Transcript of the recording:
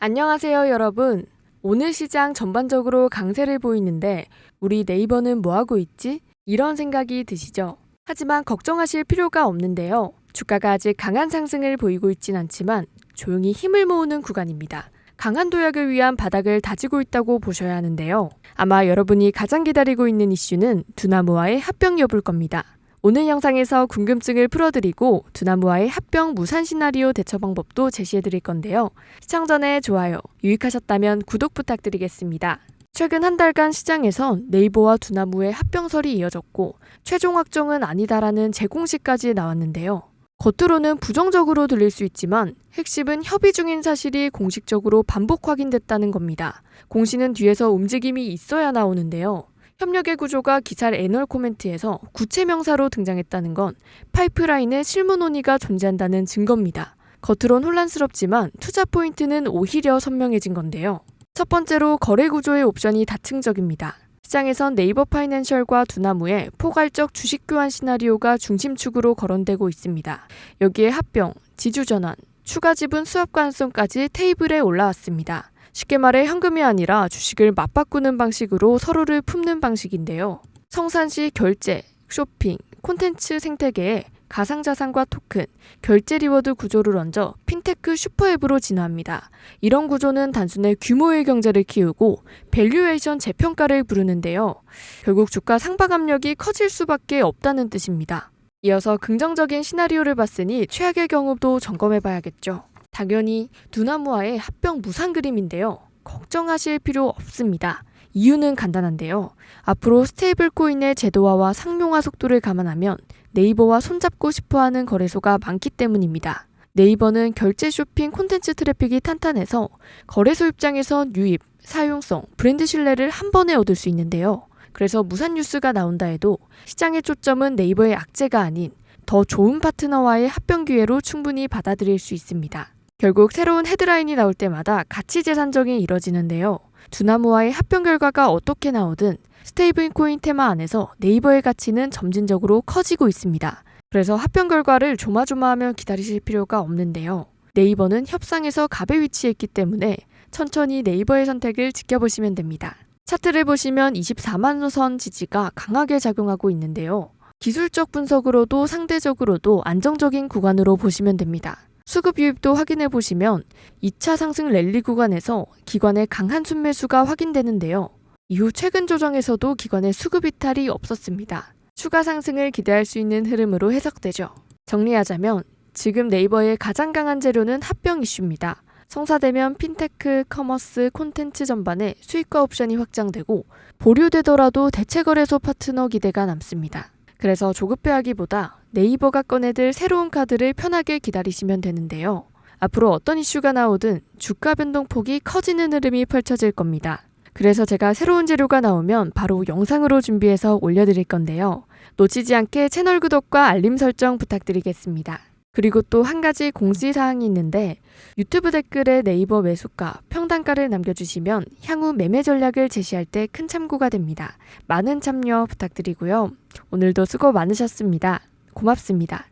안녕하세요, 여러분. 오늘 시장 전반적으로 강세를 보이는데 우리 네이버는 뭐 하고 있지? 이런 생각이 드시죠? 하지만 걱정하실 필요가 없는데요. 주가가 아직 강한 상승을 보이고 있진 않지만 조용히 힘을 모으는 구간입니다. 강한 도약을 위한 바닥을 다지고 있다고 보셔야 하는데요. 아마 여러분이 가장 기다리고 있는 이슈는 두나무와의 합병 여부일 겁니다. 오늘 영상에서 궁금증을 풀어드리고 두나무와의 합병 무산 시나리오 대처 방법도 제시해드릴 건데요. 시청 전에 좋아요, 유익하셨다면 구독 부탁드리겠습니다. 최근 한 달간 시장에선 네이버와 두나무의 합병설이 이어졌고 최종 확정은 아니다라는 재공식까지 나왔는데요. 겉으로는 부정적으로 들릴 수 있지만 핵심은 협의 중인 사실이 공식적으로 반복 확인됐다는 겁니다. 공시는 뒤에서 움직임이 있어야 나오는데요. 협력의 구조가 기사 애널 코멘트에서 구체 명사로 등장했다는 건 파이프라인에 실무 논의가 존재한다는 증거입니다. 겉으론 혼란스럽지만 투자 포인트는 오히려 선명해진 건데요. 첫 번째로 거래 구조의 옵션이 다층적입니다. 시장에선 네이버 파이낸셜과 두나무의 포괄적 주식 교환 시나리오가 중심축으로 거론되고 있습니다. 여기에 합병, 지주 전환, 추가 지분 수합 가능성까지 테이블에 올라왔습니다. 쉽게 말해 현금이 아니라 주식을 맞바꾸는 방식으로 서로를 품는 방식인데요. 성산시 결제, 쇼핑, 콘텐츠 생태계에 가상자산과 토큰, 결제 리워드 구조를 얹어 핀테크 슈퍼앱으로 진화합니다. 이런 구조는 단순히 규모의 경제를 키우고 밸류에이션 재평가를 부르는데요. 결국 주가 상박 압력이 커질 수밖에 없다는 뜻입니다. 이어서 긍정적인 시나리오를 봤으니 최악의 경우도 점검해 봐야겠죠. 당연히 두나무와의 합병 무산 그림인데요. 걱정하실 필요 없습니다. 이유는 간단한데요. 앞으로 스테이블 코인의 제도화와 상용화 속도를 감안하면 네이버와 손잡고 싶어 하는 거래소가 많기 때문입니다. 네이버는 결제 쇼핑 콘텐츠 트래픽이 탄탄해서 거래소 입장에선 유입, 사용성, 브랜드 신뢰를 한 번에 얻을 수 있는데요. 그래서 무산 뉴스가 나온다 해도 시장의 초점은 네이버의 악재가 아닌 더 좋은 파트너와의 합병 기회로 충분히 받아들일 수 있습니다. 결국 새로운 헤드라인이 나올 때마다 가치 재산정이 이뤄지는데요. 두나무와의 합병 결과가 어떻게 나오든 스테이블 코인 테마 안에서 네이버의 가치는 점진적으로 커지고 있습니다. 그래서 합병 결과를 조마조마하며 기다리실 필요가 없는데요. 네이버는 협상에서 갑에 위치해 있기 때문에 천천히 네이버의 선택을 지켜보시면 됩니다. 차트를 보시면 24만 선 지지가 강하게 작용하고 있는데요. 기술적 분석으로도 상대적으로도 안정적인 구간으로 보시면 됩니다. 수급 유입도 확인해 보시면 2차 상승 랠리 구간에서 기관의 강한 순매수가 확인되는데요. 이후 최근 조정에서도 기관의 수급 이탈이 없었습니다. 추가 상승을 기대할 수 있는 흐름으로 해석되죠. 정리하자면 지금 네이버의 가장 강한 재료는 합병 이슈입니다. 성사되면 핀테크, 커머스, 콘텐츠 전반에 수익과 옵션이 확장되고 보류되더라도 대체거래소 파트너 기대가 남습니다. 그래서 조급해하기보다 네이버가 꺼내들 새로운 카드를 편하게 기다리시면 되는데요. 앞으로 어떤 이슈가 나오든 주가 변동폭이 커지는 흐름이 펼쳐질 겁니다. 그래서 제가 새로운 재료가 나오면 바로 영상으로 준비해서 올려드릴 건데요. 놓치지 않게 채널 구독과 알림 설정 부탁드리겠습니다. 그리고 또 한 가지 공지사항이 있는데 유튜브 댓글에 네이버 매수가, 평단가를 남겨주시면 향후 매매 전략을 제시할 때 큰 참고가 됩니다. 많은 참여 부탁드리고요. 오늘도 수고 많으셨습니다. 고맙습니다.